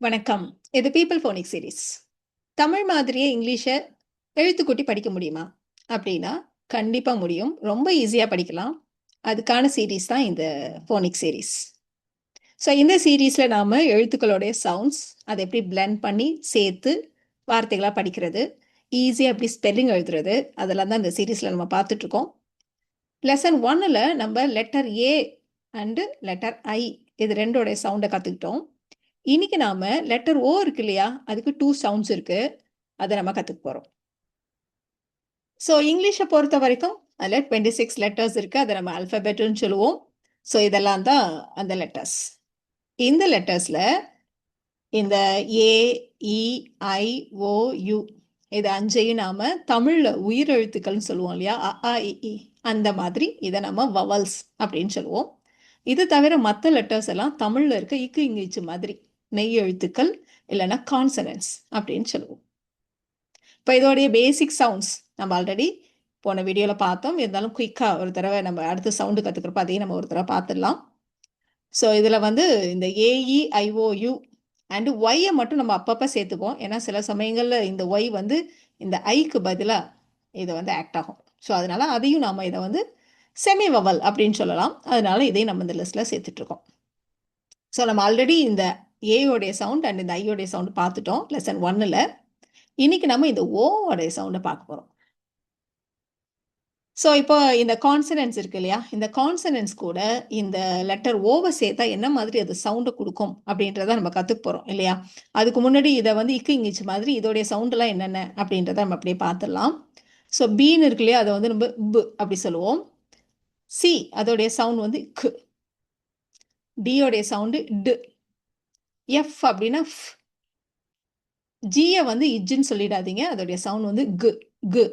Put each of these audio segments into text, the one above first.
வணக்கம். இது people phonic series Tamil மாதிரியே இங்கிலீஷை எழுத்துக்கூட்டி படிக்க முடியுமா? அப்படின்னா கண்டிப்பாக முடியும். ரொம்ப ஈஸியாக படிக்கலாம். அதுக்கான சீரீஸ் தான் இந்த ஃபோனிக் சீரீஸ் ஸோ இந்த சீரீஸில் நாம் எழுத்துக்களுடைய சவுண்ட்ஸ் அதை எப்படி பிளெண்ட் பண்ணி சேர்த்து வார்த்தைகளாக படிக்கிறது ஈஸியாக எப்படி ஸ்பெல்லிங் எழுதுறது அதெல்லாம் தான் இந்த சீரீஸில் நம்ம பார்த்துட்ருக்கோம். லெசன் ஒன்னில் நம்ம letter A and letter I இது ரெண்டோடைய சவுண்டை கற்றுக்கிட்டோம் இன்னைக்கு நாம லெட்டர் ஓ இருக்கு இல்லையா? அதுக்கு டூ சவுண்ட்ஸ் இருக்கு. அதை நம்ம கற்றுக்க போகிறோம் ஸோ இங்கிலீஷை பொறுத்த வரைக்கும் அதில் டுவெண்ட்டி சிக்ஸ் லெட்டர்ஸ் இருக்குது அதை நம்ம அல்ஃபபெட்டுன்னு சொல்லுவோம். ஸோ இதெல்லாம் தான் அந்த லெட்டர்ஸ் இந்த லெட்டர்ஸில் இந்த ஏ இ ஐ ஓ யு இது அஞ்சையும் நாம் தமிழில் உயிரெழுத்துக்கள்னு சொல்லுவோம் இல்லையா? அ ஆ இ அந்த மாதிரி இதை நம்ம வவல்ஸ் அப்படின்னு சொல்லுவோம். இது தவிர மற்ற லெட்டர்ஸ் எல்லாம் தமிழில் இருக்க. இக்கு இங்கிச்சு மாதிரி. மெய் எழுத்துக்கள் இல்லைன்னா கான்சனன்ஸ் அப்படின்னு சொல்லுவோம். இப்போ இதோடைய பேசிக் சவுண்ட்ஸ் நம்ம ஆல்ரெடி போன வீடியோவில் பார்த்தோம். இருந்தாலும் குயிக்காக ஒரு தடவை நம்ம அடுத்த சவுண்டு கற்றுக்கிறப்ப அதையும் நம்ம ஒரு தடவை பார்த்துடலாம். ஸோ இதில் வந்து இந்த ஏஇ ஐஓயு அண்டு ஒய்யை மட்டும் நம்ம அப்பப்போ சேர்த்துப்போம் ஏன்னா சில சமயங்களில் இந்த ஒய் வந்து இந்த ஐக்கு பதிலாக இதை வந்து ஆக்ட் ஆகும். ஸோ அதனால அதையும் நாம் இதை வந்து செமி வவல் அப்படின்னு சொல்லலாம். அதனால இதையும் நம்ம இந்த லிஸ்ட்டில் சேர்த்துட்ருக்கோம் ஸோ நம்ம ஆல்ரெடி இந்த ஏயோடைய சவுண்ட் அண்ட் இந்த ஐயோடைய சவுண்ட் பார்த்துட்டோம். லெசன் ஒன்னில் இன்னைக்கு நம்ம இந்த ஓவோடைய சவுண்டை பார்க்க போகிறோம் ஸோ இப்போ இந்த கான்சனன்ஸ் இருக்கு இல்லையா? இந்த கான்சனன்ஸ் கூட இந்த லெட்டர் ஓவை சேர்த்தா என்ன மாதிரி அது சவுண்டை கொடுக்கும் அப்படின்றத நம்ம கற்றுக்க போகிறோம் இல்லையா? அதுக்கு முன்னாடி இதை வந்து இக்கு இங்கிச்சு மாதிரி இதோடைய சவுண்டெல்லாம் என்னென்ன அப்படின்றத நம்ம அப்படியே பார்த்துடலாம். ஸோ பீன் இருக்கு இல்லையா? அதை வந்து நம்ம பு அப்படி சொல்லுவோம். சி அதோடைய சவுண்ட் வந்து கு. டியோடைய சவுண்டு டு. எஃப் அப்படின்னா ஜியை வந்து இஜ்ஜுன்னு சொல்லிடாதீங்க. அதோடைய சவுண்ட் வந்து கு கு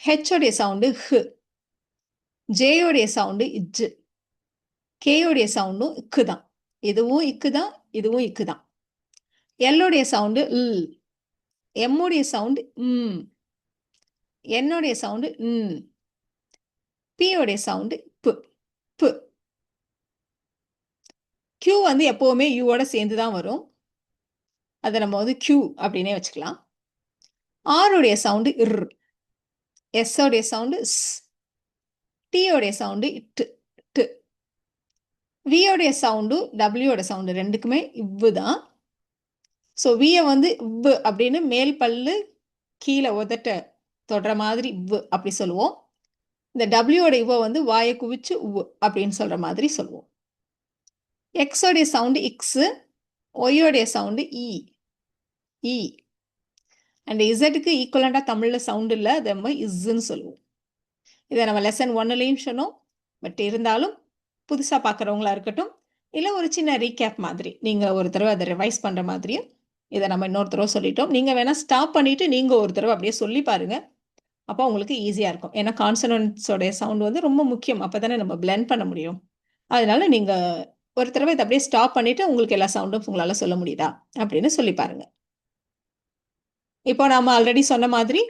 ஹெச்சோடைய சவுண்டு ஹு ஜேயோடைய சவுண்டு இஜ்ஜு கேயோடைய சவுண்டும் இக்கு தான். இதுவும் இக்கு தான் இதுவும் இக்கு தான். எல்லோடைய சவுண்டு இல் எம்முடைய சவுண்டு ம் என்னுடைய சவுண்டு ம் பியோடைய சவுண்டு பு பு கியூ வந்து எப்போவுமே யூவோட சேர்ந்து தான் வரும். அதை நம்ம வந்து கியூ அப்படின்னே வச்சுக்கலாம். ஆருடைய சவுண்டு இர். எஸ்ஸோடைய சவுண்டு ஸ் டியோடைய சவுண்டு இட்டு. டு வியோடைய சவுண்டு டபிள்யூட சவுண்டு ரெண்டுக்குமே இவ்வு தான் ஸோ வியை வந்து இவ்வு அப்படின்னு மேல் பல்லு கீழே உதட்ட தொடுற மாதிரி இவ்வு அப்படி சொல்லுவோம். இந்த டபிள்யூட இவ்வை வந்து வாயை குவிச்சு உவ் அப்படின்னு சொல்கிற மாதிரி சொல்லுவோம். எக்ஸோடைய சவுண்டு இக்ஸு ஒய்யோடைய சவுண்டு இ இ அண்ட் இசட்டுக்கு ஈக்குவலண்டாக தமிழில் சவுண்டு இல்லை அதை நம்ம இஸ்ஸுன்னு சொல்லுவோம். இதை நம்ம லெசன் ஒன்னுலேயும் சொன்னோம். பட் இருந்தாலும் புதுசாக பார்க்குறவங்களா இருக்கட்டும் இல்லை ஒரு சின்ன ரீகேப் மாதிரி நீங்கள் ஒரு தடவை அதை ரிவைஸ் பண்ணுற மாதிரியும் இதை நம்ம இன்னொரு தடவை சொல்லிட்டோம். நீங்கள் வேணால் ஸ்டாப் பண்ணிவிட்டு நீங்கள் ஒரு தடவை அப்படியே சொல்லி பாருங்கள் அப்போ உங்களுக்கு ஈஸியாக இருக்கும். ஏன்னா கான்சனன்ஸோடைய சவுண்ட் வந்து ரொம்ப முக்கியம். அப்போ தானே நம்ம பிளெண்ட் பண்ண முடியும். அதனால நீங்கள் ஒரு தடவை இதை அப்படியே ஸ்டாப் பண்ணிவிட்டு உங்களுக்கு எல்லா சவுண்டும் உங்களால் சொல்ல முடியுதா? அப்படின்னு சொல்லி பாருங்கள் இப்போ நம்ம ஆல்ரெடி சொன்ன மாதிரி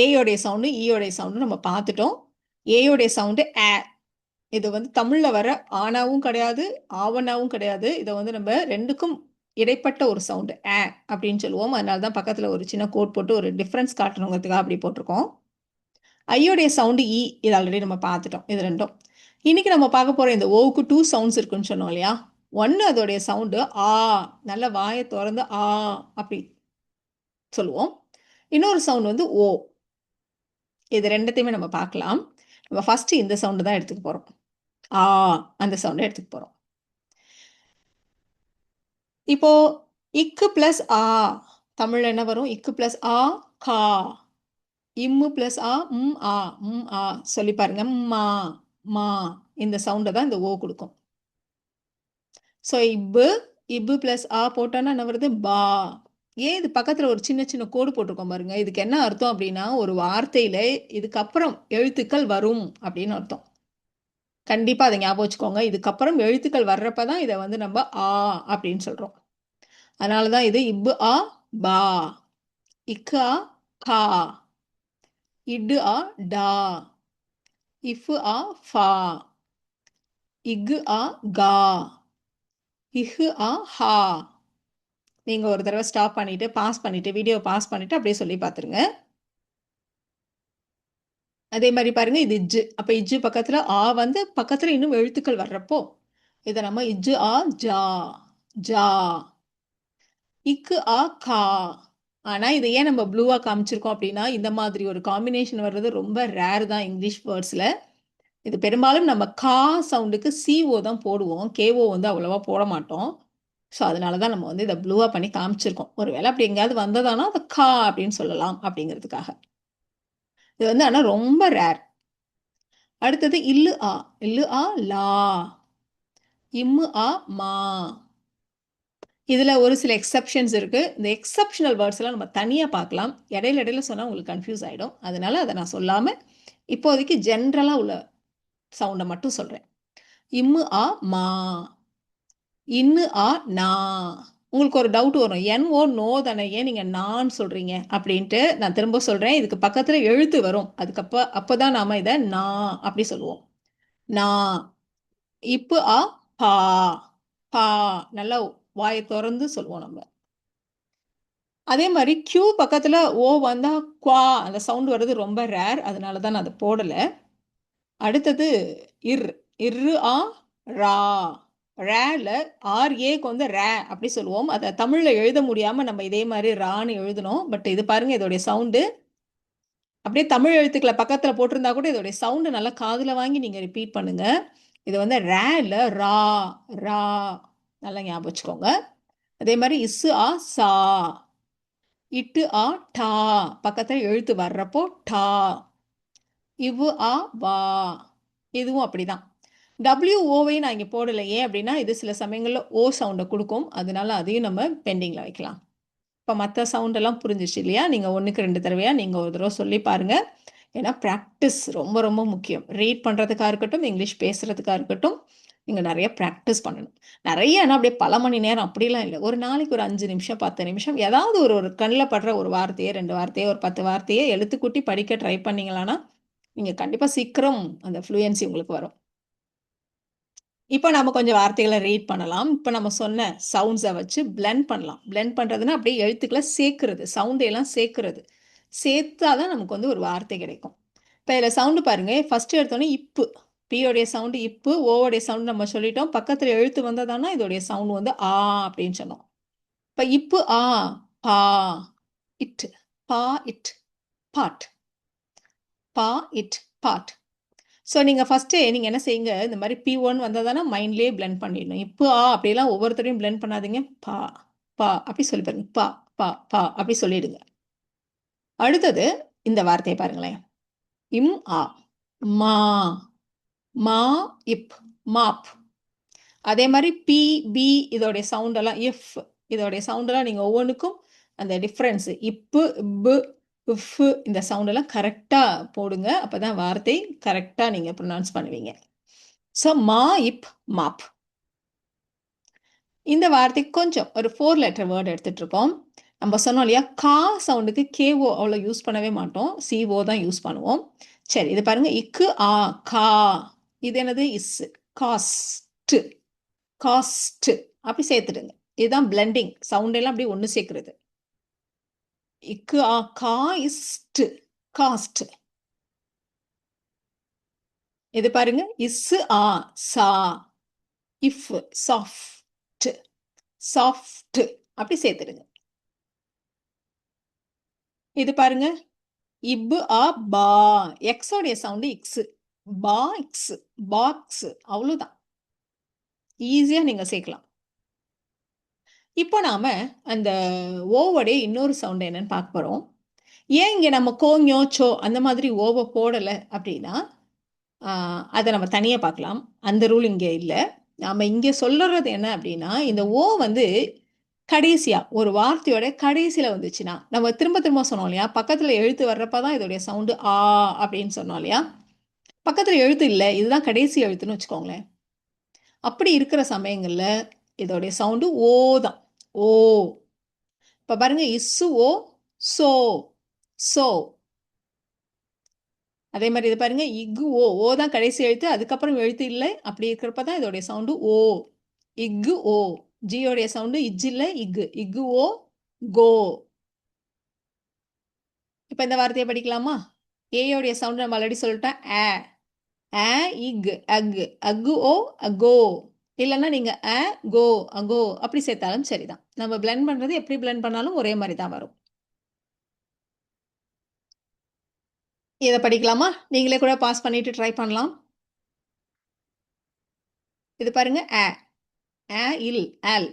ஏயோடைய சவுண்டு ஈயோடைய e சவுண்டு நம்ம பார்த்துட்டோம். ஏயோடைய சவுண்டு ஏ இது வந்து தமிழில் வர ஆனாவும் கிடையாது ஆவனாவும் கிடையாது. இதை வந்து நம்ம ரெண்டுக்கும் இடைப்பட்ட ஒரு சவுண்டு ஏ அப்படின்னு சொல்லுவோம். அதனால தான் பக்கத்தில் ஒரு சின்ன கோட் போட்டு ஒரு டிஃப்ரென்ஸ் காட்டணுங்கிறதுக்காக அப்படி போட்டிருக்கோம். ஐயோடைய சவுண்டு இ இது ஆல்ரெடி நம்ம பார்த்துட்டோம். இது ரெண்டும். இன்னைக்கு நம்ம பார்க்க போகிற இந்த ஓவுக்கு டூ சவுண்ட்ஸ் இருக்குன்னு சொன்னோம் இல்லையா? ஒன்று அதோடைய சவுண்டு ஆ நல்ல வாயை திறந்து ஆ அப்படி சொல்லுவோம். இன்னொரு சவுண்ட் வந்து ஓ. இது ரெண்டத்தையுமே நம்ம பார்க்கலாம். நம்ம ஃபஸ்ட்டு இந்த சவுண்டு தான் எடுத்துக்க போகிறோம் ஆ அந்த சவுண்டை எடுத்துக்க போகிறோம் இப்போ இக்கு பிளஸ் ஆ தமிழ்ல என்ன வரும்? இக்கு பிளஸ் ஆ கா. இம்மு பிளஸ் ஆ ம் ஆ ம் ஆ. சொல்லி பாருங்க. மா மா இந்த சவுண்டை தான் இந்த ஓ கொடுக்கும். ஸோ இப்பு இப்பு பிளஸ் ஆ போட்டோன்னா என்ன வருது? பா. ஏன் இது பக்கத்தில் ஒரு சின்ன சின்ன கோடு போட்டிருக்கோம் பாருங்க. இதுக்கு என்ன அர்த்தம் அப்படின்னா ஒரு வார்த்தையில் இதுக்கப்புறம் எழுத்துக்கள் வரும் அப்படின்னு அர்த்தம். கண்டிப்பாக அதை ஞாபகம் வச்சுக்கோங்க. இதுக்கப்புறம் எழுத்துக்கள் வர்றப்ப தான் இதை வந்து நம்ம ஆ அப்படின்னு சொல்கிறோம் அதனால தான் இது இப்பு ஆ பா. இக்கு கா. இடு ஆ டா. இஃபு ஆ ஃபா இக்கு ஆ கா இஹு ஆ ஹா நீங்கள் ஒரு தடவை ஸ்டாப் பண்ணிவிட்டு பாஸ் பண்ணிவிட்டு வீடியோ பாஸ் பண்ணிவிட்டு அப்படியே சொல்லி பார்த்துருங்க அதே மாதிரி பாருங்கள் இது இஜ்ஜு அப்போ இஜ்ஜு பக்கத்தில் ஆ வந்து பக்கத்தில் இன்னும் எழுத்துக்கள் வர்றப்போ இதை நம்ம இஜ்ஜு ஆ ஜா ஜா. இக்கு ஆ கா. ஆனால் இதை ஏன் நம்ம ப்ளூவாக காமிச்சிருக்கோம் அப்படின்னா இந்த மாதிரி ஒரு காம்பினேஷன் வர்றது ரொம்ப ரேர் தான் இங்கிலீஷ் வேர்ட்ஸில் இது பெரும்பாலும் நம்ம கா சவுண்டுக்கு சிஓ தான் போடுவோம். கேஓ வந்து அவ்வளோவா போட மாட்டோம். ஸோ அதனால தான் நம்ம வந்து இதை ப்ளூவாக பண்ணி காமிச்சிருக்கோம். ஒரு வேளை அப்படி எங்கேயாவது வந்ததானா அதை கா அப்படின்னு சொல்லலாம் அப்படிங்கிறதுக்காக. இது வந்து ஆனால் ரொம்ப ரேர் அடுத்தது இல்லு ஆ. இல்லு ஆ லா. இம்மு ஆ மா. இதில் ஒரு சில எக்ஸப்ஷன்ஸ் இருக்குது இந்த எக்ஸப்ஷனல் வேர்ட்ஸ் எல்லாம் நம்ம தனியாக பார்க்கலாம். இடையில இடையில சொன்னால் உங்களுக்கு கன்ஃபியூஸ் ஆகிடும் அதனால அதை நான் சொல்லாமல் இப்போதைக்கு ஜென்ரலாக உள்ள சவுண்டை மட்டும் சொல்கிறேன் இம்மு ஆ மா. இன்னு ஆ நா. உங்களுக்கு ஒரு டவுட் வரும். என் ஓ நோ தானே. ஏன் நீங்கள் நான் சொல்கிறீங்க அப்படின்ட்டு நான் திரும்ப சொல்கிறேன் இதுக்கு பக்கத்தில் எழுத்து வரும். அதுக்கப்போ அப்போ தான் நாம் இதை நா அப்படி சொல்லுவோம். நா. இப்போ ஆ பா. பா. நல்லா வாயை திறந்து சொல்லுவோம் நம்ம. அதே மாதிரி கியூ பக்கத்தில் ஓ வந்தால் குவா அந்த சவுண்ட் வர்றது ரொம்ப ரேர் அதனால தான் நான் அதை போடலை. அடுத்தது இர் இரு ஆ ரா. ரேல ஆர் ஏக்கு வந்து ரே அப்படி சொல்லுவோம். அதை தமிழில் எழுத முடியாமல் நம்ம இதே மாதிரி ரான்னு எழுதணும். பட் இது பாருங்கள் இதோடைய சவுண்டு அப்படியே தமிழ் எழுத்துக்களை பக்கத்தில் போட்டிருந்தா கூட இதோடைய சவுண்டு நல்லா காதில் வாங்கி நீங்கள் ரிப்பீட் பண்ணுங்கள் இது வந்து ரேல ரா ரா. நல்லா ஞாபகம் வச்சுக்கோங்க. அதே மாதிரி இசு ஆ சா இட்டு ஆ டா பக்கத்தில் எழுத்து வர்றப்போ டா இவ்வு ஆ வா இதுவும் அப்படிதான். டபிள்யூ ஓவை நான் இங்கே போடலை. ஏன் அப்படின்னா இது சில சமயங்களில் ஓ சவுண்டை கொடுக்கும். அதனால அதையும் நம்ம பெண்டிங்கில் வைக்கலாம். இப்போ மற்ற சவுண்டெல்லாம் புரிஞ்சிச்சு இல்லையா? நீங்கள் ஒன்றுக்கு ரெண்டு தடவையாக நீங்கள் ஒரு தடவை சொல்லி பாருங்கள் ஏன்னா ப்ராக்டிஸ் ரொம்ப ரொம்ப முக்கியம். ரீட் பண்ணுறதுக்காக இருக்கட்டும் இங்கிலீஷ் பேசுகிறதுக்காக இருக்கட்டும். நீங்கள் நிறைய ப்ராக்டிஸ் பண்ணணும். நிறைய ஆனால் அப்படியே பல மணி நேரம் அப்படிலாம் இல்லை. ஒரு நாளைக்கு ஒரு அஞ்சு நிமிஷம் பத்து நிமிஷம் ஏதாவது ஒரு ஒரு கண்ணில் படுற ஒரு வார்த்தையே ரெண்டு வார்த்தையே ஒரு பத்து வார்த்தையே எழுத்துக்கூட்டி படிக்க ட்ரை பண்ணீங்களான்னா நீங்கள் கண்டிப்பாக சீக்கிரம் அந்த ஃப்ளூயன்சி உங்களுக்கு வரும். இப்போ நம்ம கொஞ்சம் வார்த்தைகளை ரீட் பண்ணலாம். இப்போ நம்ம சொன்ன சவுண்ட்ஸை வச்சு பிளெண்ட் பண்ணலாம். பிளெண்ட் பண்ணுறதுன்னா அப்படியே எழுத்துக்களை சேர்க்கறது சவுண்டையெல்லாம் சேர்க்கறது. சேர்த்தா தான் நமக்கு வந்து ஒரு வார்த்தை கிடைக்கும். இப்போ இதில் சவுண்டு பாருங்க. ஃபஸ்ட்டு எடுத்தோன்னே இப்பு. பியோடைய சவுண்டு இப்பு ஓவோடைய சவுண்டு நம்ம சொல்லிட்டோம். பக்கத்தில் எழுத்து வந்ததானா இதோடைய சவுண்டு வந்து ஆ அப்படின்னு சொன்னோம். இப்போ இப்பு ஆ பா இட் பா இட் பாட். பா இட் பாட். ஸோ நீங்கள் ஃபஸ்ட்டு நீங்கள் என்ன செய்யுங்க? இந்த மாதிரி பி ஒன் வந்ததானா மைண்ட்லேயே பிளெண்ட் பண்ணிடணும். இப்போ ஆ அப்படிலாம் ஒவ்வொருத்தரையும் பிளெண்ட் பண்ணாதீங்க. பா பா அப்படி சொல்லி பாருங்க. பா பா பா அப்படி சொல்லிடுங்க. அடுத்தது இந்த வார்த்தையை பாருங்களேன். இம் ஆ மா மா இப் மாப். அதே மாதிரி பி பி இதோடைய சவுண்டெல்லாம் இஃப் இதோடைய சவுண்டெல்லாம் நீங்கள் ஒவ்வொன்றுக்கும் அந்த டிஃப்ரென்ஸ் இப்பு இப்பு இஃப் இந்த சவுண்டெல்லாம் கரெக்டாக போடுங்க. அப்போ தான் வார்த்தை கரெக்டாக நீங்கள் ப்ரொனவுன்ஸ் பண்ணுவீங்க. ஸோ மா இப் மாப். இந்த வார்த்தை கொஞ்சம் ஒரு ஃபோர் லெட்டர் வேர்டு எடுத்துகிட்டு இருக்கோம் நம்ம சொன்னோம் இல்லையா கா சவுண்டுக்கு கேஓ அவ்வளோ யூஸ் பண்ணவே மாட்டோம். சிஓ தான் யூஸ் பண்ணுவோம். சரி இது பாருங்கள் இக்கு ஆ கா. இது என்னது? இஸ் காஸ்ட் காஸ்ட் அப்படி சேர்த்துடுங்க. இதுதான் பிளெண்டிங் சவுண்ட் எல்லாம் அப்படி ஒன்று சேர்க்கறது. இக்கு ஆ காஸ்ட் காஸ்ட் இது பாருங்க. இஸ் ஆ சா. இஃப் சாஃப்ட் சாஃப்ட் அப்படி சேர்த்துடுங்க. இது பாருங்க. இப்பு ஆ பா. எக்ஸோடைய சவுண்டு இக்ஸு. பாக்ஸ் பாக்ஸ் அவ்வளோதான் ஈஸியாக நீங்கள் சேர்க்கலாம். இப்போ நாம் அந்த ஓவோடைய இன்னொரு சவுண்ட் என்னன்னு பார்க்க போகிறோம் ஏன் இங்கே நம்ம கோஞோ சோ அந்த மாதிரி ஓவை போடலை அப்படின்னா அதை நம்ம தனியாக பார்க்கலாம். அந்த ரூல் இங்கே இல்லை. நாம் இங்கே சொல்லுறது என்ன அப்படின்னா இந்த ஓ வந்து கடைசியாக ஒரு வார்த்தையோட கடைசியில் வந்துச்சுன்னா நம்ம திரும்ப திரும்ப சொன்னோம் இல்லையா? பக்கத்தில் எழுத்து வர்றப்ப தான் இதோடைய சவுண்டு ஆ அப்படின்னு சொன்னோம் இல்லையா? பக்கத்தில் எழுத்து இல்லை. இதுதான் கடைசி எழுத்துன்னு வச்சுக்கோங்களேன். அப்படி இருக்கிற சமயங்களில் இதோடைய சவுண்டு ஓ தான். ஓ. இப்போ பாருங்க இஸ்ஸு ஓ சோ சோ அதே மாதிரி இது பாருங்க இக்கு ஓ. ஓ தான் கடைசி எழுத்து அதுக்கப்புறம் எழுத்து இல்லை. அப்படி இருக்கிறப்ப தான் இதோடைய சவுண்டு ஓ. இக்கு ஓ. ஜியோடைய சவுண்டு இஜ்ஜில் இக்கு இக்கு ஓ கோ இப்போ இந்த வார்த்தையை படிக்கலாமா? ஏயோடைய சவுண்டு நம்ம ஆல்ரெடி சொல்லிட்டேன் ஆ ஆ இக் அக் அக்கு ஓ அகோ. இல்லைன்னா நீங்கள் அ கோ அகோ அப்படி சேர்த்தாலும் சரிதான். நம்ம பிளெண்ட் பண்ணுறது எப்படி பிளெண்ட் பண்ணாலும் ஒரே மாதிரி தான் வரும். இதை படிக்கலாமா? நீங்களே கூட பாஸ் பண்ணிட்டு ட்ரை பண்ணலாம். இது பாருங்க அ ஆ இல் ஆல்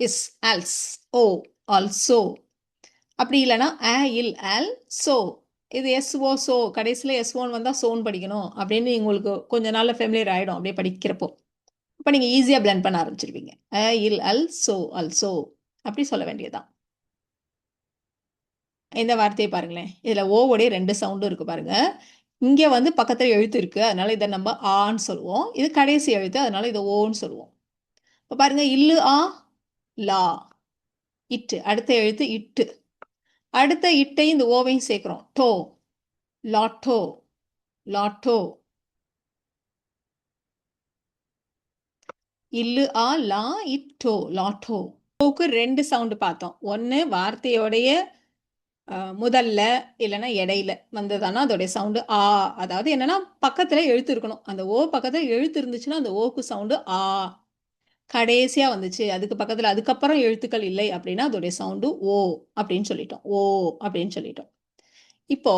இஸ் ஆல்ஸ் ஓ ஆல்சோ அப்படி இல்லைன்னா ஆ இல் ஆல் சோ. இது எஸ் ஓ சோ கடைசியில் எஸ் ஓன் வந்தால் சோன் படிக்கணும் அப்படின்னு உங்களுக்கு கொஞ்ச நாளில் ஃபெமிலியர் ஆகிடும் அப்படியே படிக்கிறப்போ. இப்போ நீங்கள் ஈஸியாக பிளெண்ட் பண்ண ஆரம்பிச்சிருவீங்க. அ இல் அல் சோ அல் சோ அப்படி சொல்ல வேண்டியதுதான். இந்த வார்த்தையை பாருங்களேன். இதில் ஓவோடைய ரெண்டு சவுண்டும் இருக்குது பாருங்கள் இங்கே வந்து பக்கத்தில் எழுத்து இருக்குது அதனால இதை நம்ம ஆன்னு சொல்லுவோம். இது கடைசி எழுத்து. அதனால இதை ஓன்னு சொல்லுவோம். இப்போ பாருங்கள் இல்லு ஆ லா. இட்டு. அடுத்த எழுத்து இட்டு. அடுத்த இட்டை இந்த ஓவையும் சேர்க்குறோம். டோ. லாட்டோ. லாட்டோ. இல்லு ஆ லா இட்டோ லாட்டோ. டோக்கு ரெண்டு சவுண்டு பார்த்தோம். ஒன்று வார்த்தையோடைய முதல்ல இல்லைன்னா இடையில வந்ததானா அதோடைய சவுண்டு ஆ. அதாவது என்னன்னா பக்கத்தில் எழுத்து இருக்கணும். அந்த ஓ பக்கத்தில் எழுத்து இருந்துச்சுன்னா அந்த ஓக்கு சவுண்டு ஆ. கடைசியாக வந்துச்சு. அதுக்கு பக்கத்தில் அதுக்கப்புறம் எழுத்துக்கள் இல்லை அப்படின்னா அதோடைய சவுண்டு ஓ அப்படின்னு சொல்லிட்டோம். ஓ அப்படின்னு சொல்லிட்டோம். இப்போ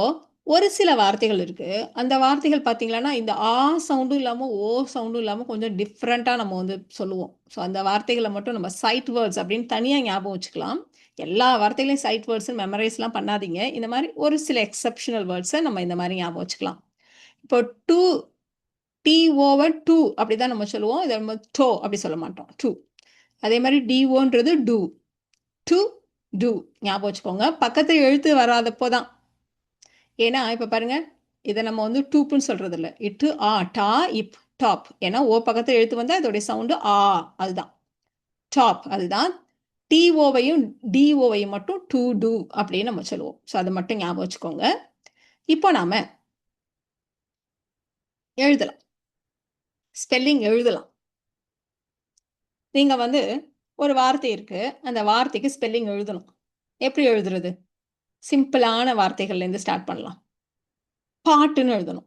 ஒரு சில வார்த்தைகள் இருக்கு. அந்த வார்த்தைகள் பார்த்தீங்களன்னா இந்த ஆ சவுண்டும் இல்லாமல் ஓ சவுண்டும் இல்லாமல் கொஞ்சம் டிஃப்ரெண்ட்டாக நம்ம வந்து சொல்லுவோம். ஸோ அந்த வார்த்தைகளை மட்டும் நம்ம சைட் வேர்ட்ஸ் அப்படின்னு தனியாக ஞாபகம் வச்சுக்கலாம். எல்லா வார்த்தைகளையும் சைட் வேர்ட்ஸ் மெமரைஸ்லாம் பண்ணாதீங்க. இந்த மாதிரி ஒரு சில எக்ஸப்ஷனல் வேர்ட்ஸை நம்ம இந்த மாதிரி ஞாபகம் வச்சுக்கலாம். இப்போ டூ டி ஓவர் டூ அப்படி தான் நம்ம சொல்லுவோம். இதை நம்ம டோ அப்படி சொல்ல மாட்டோம். டூ அதே மாதிரி டிஓன்றது டூ டு டூ ஞாபகம் வச்சுக்கோங்க. பக்கத்து எழுத்து வராதப்போ தான். ஏன்னா இப்போ பாருங்க. இதை நம்ம வந்து டூப்புன்னு சொல்றது இல்லை இட்டு ஆ டா இப் டாப் ஏன்னா ஓ பக்கத்து எழுத்து வந்தால் அதோடைய சவுண்டு ஆ அதுதான். டாப் அதுதான். டிஓவையும் டிஓவையும் மட்டும் டூ டூ அப்படின்னு நம்ம சொல்லுவோம். ஸோ அதை மட்டும் ஞாபகம் வச்சுக்கோங்க. இப்போ நாம் எழுதலாம். ஸ்பெல்லிங் எழுதலாம். நீங்கள் வந்து ஒரு வார்த்தை இருக்குது அந்த வார்த்தைக்கு ஸ்பெல்லிங் எழுதணும். எப்படி எழுதுறது? சிம்பிளான வார்த்தைகள்லேருந்து ஸ்டார்ட் பண்ணலாம். பாட்டுன்னு எழுதணும்.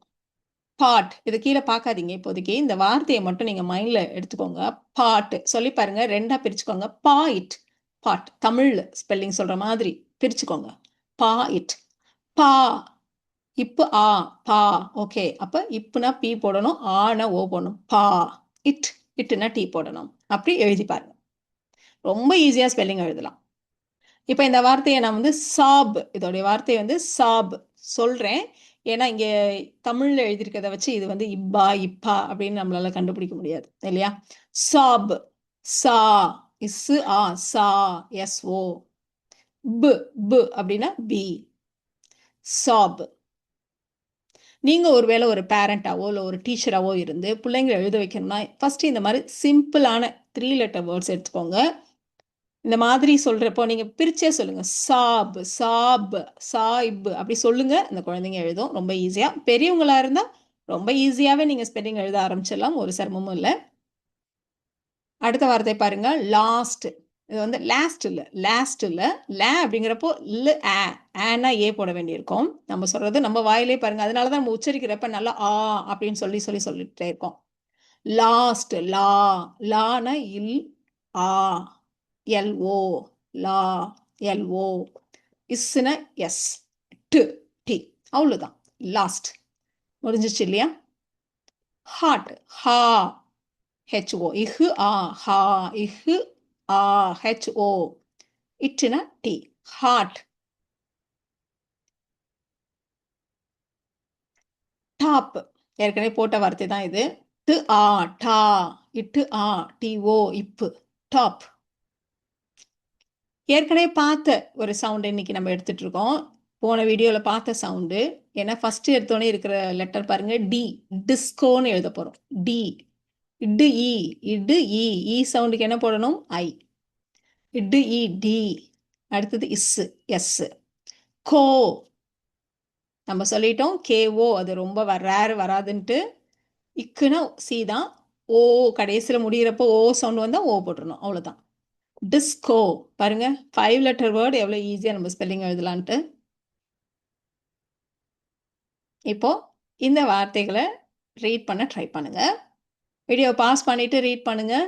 பாட் இது கீழே பார்க்காதீங்க இப்போதைக்கு. இந்த வார்த்தையை மட்டும் நீங்கள் மைண்டில் எடுத்துக்கோங்க. பாட்டு சொல்லி பாருங்க ரெண்டாக பிரிச்சுக்கோங்க. பா இட் பாட் தமிழில் ஸ்பெல்லிங் சொல்கிற மாதிரி பிரிச்சுக்கோங்க. பா இட் பா இப்பு ஆ பா ஓகே. அப்போ இப்புனா பி போடணும் ஆனா ஓ போடணும். பா இட் இட்டுனா டீ போடணும். அப்படி எழுதி பாருங்க. ரொம்ப ஈஸியாக ஸ்பெல்லிங் எழுதலாம். இப்போ இந்த வார்த்தையை நான் வந்து சாப் இதோடைய வார்த்தையை வந்து சாப் சொல்கிறேன் ஏன்னா இங்கே தமிழில் எழுதியிருக்கிறத வச்சு இது வந்து இப்பா இப்பா அப்படின்னு நம்மளால கண்டுபிடிக்க முடியாது இல்லையா? சாப் சா இஸ் ஆ சா எஸ் ஓ. பு பு அப்படின்னா பி. சாப். நீங்க ஒருவேளை ஒரு பேரண்ட்டாவோ இல்லை ஒரு டீச்சராகவோ இருந்து பிள்ளைங்களை எழுத வைக்கணும்னா ஃபஸ்ட்டு இந்த மாதிரி சிம்பிளான த்ரீ லெட்டர் வேர்ட்ஸ் எடுத்துக்கோங்க. இந்த மாதிரி சொல்கிறப்போ நீங்கள் பிரிச்சே சொல்லுங்கள் சாப் சாப் சாய்ப் அப்படி சொல்லுங்கள் அந்த குழந்தைங்க எழுதும். ரொம்ப ஈஸியாக பெரியவங்களாக இருந்தால் ரொம்ப ஈஸியாகவே நீங்கள் ஸ்பெல்லிங் எழுத ஆரம்பிச்சிடலாம். ஒரு சிரமமும் இல்லை. அடுத்த வார்த்தை பாருங்கள் லாஸ்ட் இது வந்து லாஸ்ட் இல்லை லாஸ்ட் இல்லை லே அப்படிங்கிறப்போ இல்ல ஆ ஆனா ஏ போட வேண்டியிருக்கோம். நம்ம சொல்றது நம்ம வாயிலே பாருங்க. அதனால தான் நம்ம உச்சரிக்கிறப்ப நல்லா ஆ அப்படின்னு சொல்லி சொல்லி சொல்லிட்டே இருக்கோம். லாஸ்ட் லா லானா இல் ஆ எல்ஓ லா எல்ஓ இஸ்னா எஸ் டு டி. அவ்வளோதான் லாஸ்ட் முடிஞ்சிச்சு இல்லையா? ஹாட் ஹா ஹெச்ஓ இஹு ஆ ஹா இஹு ஹெச்ஓ இட்னா டி ஹார்ட் டாப் ஏற்கனவே போட்ட வார்த்தை தான் இது. டு ஆ டா. இட்டு ஆ டி ஓ இப்பு. டாப் ஏற்கனவே பார்த்த ஒரு சவுண்ட் இன்னைக்கு நம்ம எடுத்துட்டு இருக்கோம் போன வீடியோவில் பார்த்த சவுண்டு ஏன்னா ஃபஸ்ட்டு எடுத்தோடனே இருக்கிற லெட்டர் பாருங்க. டி டிஸ்கோன்னு எழுத போகிறோம் டி இட்டு இ இட்டு இ இ சவுண்டுக்கு என்ன போடணும்? ஐ. இட்டு இ டி. அடுத்தது இஸ்ஸு எஸ். கோ. நம்ம சொல்லிட்டோம். கேஓ அது ரொம்ப ரேர் வராதுன்ட்டு. இக்குன்னா சி தான். ஓ கடைசியில் முடிகிறப்போ ஓ சவுண்ட் வந்தால் ஓ போட்டுருணும் அவ்வளோதான் டிஸ்கோ. பாருங்க. ஃபைவ் லெட்டர் வேர்டு எவ்வளோ ஈஸியாக நம்ம ஸ்பெல்லிங் எழுதலான்ட்டு. இப்போ இந்த வார்த்தைகளை ரீட் பண்ண ட்ரை பண்ணுங்கள் வீடியோ பாஸ் பண்ணிவிட்டு ரீட் பண்ணுங்கள்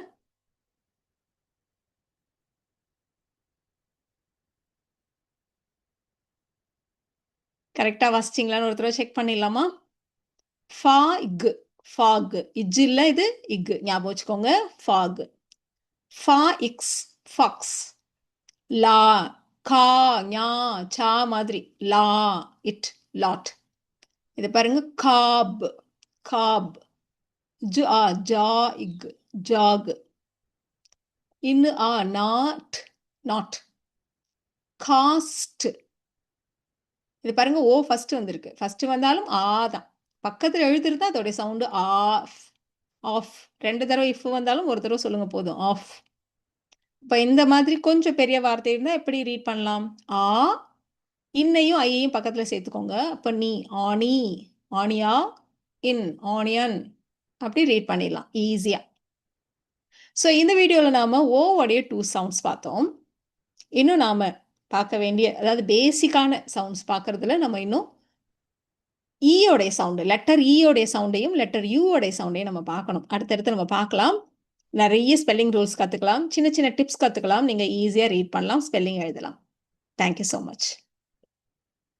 கரெக்டாக வாசிச்சிங்களான்னு ஒரு தடவை செக் பண்ணிடலாமா? ஃபா இக்கு ஃபாக் இஜ் இல்லை இது? இக்கு ஞாபகம் வச்சுக்கோங்க. ஃபாக் ஃபா இக்ஸ் ஃபாக்ஸ் லா கா ஞா சா மாதிரி. லா இட் லாட் இது பாருங்க. காப் காப் ஜு ஆ ஜா இக் ஜாக். இன்னு ஆ நாட் நாட். காஸ்ட். இது பாருங்க ஓ ஃபர்ஸ்ட் வந்திருக்கு. ஃபர்ஸ்ட் வந்தாலும் ஆ தான். பக்கத்தில் எழுதுறது அதோடைய சவுண்டு ஆஃப். ஆஃப். ரெண்டு தடவை இஃப் வந்தாலும் ஒரு தடவை சொல்லுங்க போதும். ஆஃப். இப்போ இந்த மாதிரி கொஞ்சம் பெரிய வார்த்தை இருந்தால் எப்படி ரீட் பண்ணலாம்? ஆ இன்னையும் ஐயையும் பக்கத்தில் சேர்த்துக்கோங்க. அப்போ நீ ஆனி. ஆனியா இன் ஆனியன். அப்படி ரீட் பண்ணிடலாம். ஈஸியாக ஸோ இந்த வீடியோவில் நாம் ஓவோடைய டூ சவுண்ட்ஸ் பார்த்தோம். இன்னும் நாம் பார்க்க வேண்டிய அதாவது பேசிக்கான சவுண்ட்ஸ் பார்க்குறதுல நம்ம இன்னும் ஈயோடைய சவுண்டு லெட்டர் ஈயோடைய சவுண்டையும் லெட்டர் யூவோடைய சவுண்டையும் நம்ம பார்க்கணும். அடுத்தடுத்து நம்ம பார்க்கலாம். நிறைய ஸ்பெல்லிங் ரூல்ஸ் கற்றுக்கலாம் சின்ன சின்ன டிப்ஸ் கற்றுக்கலாம் நீங்கள் ஈஸியாக ரீட் பண்ணலாம். ஸ்பெல்லிங் எழுதலாம். Thank you so much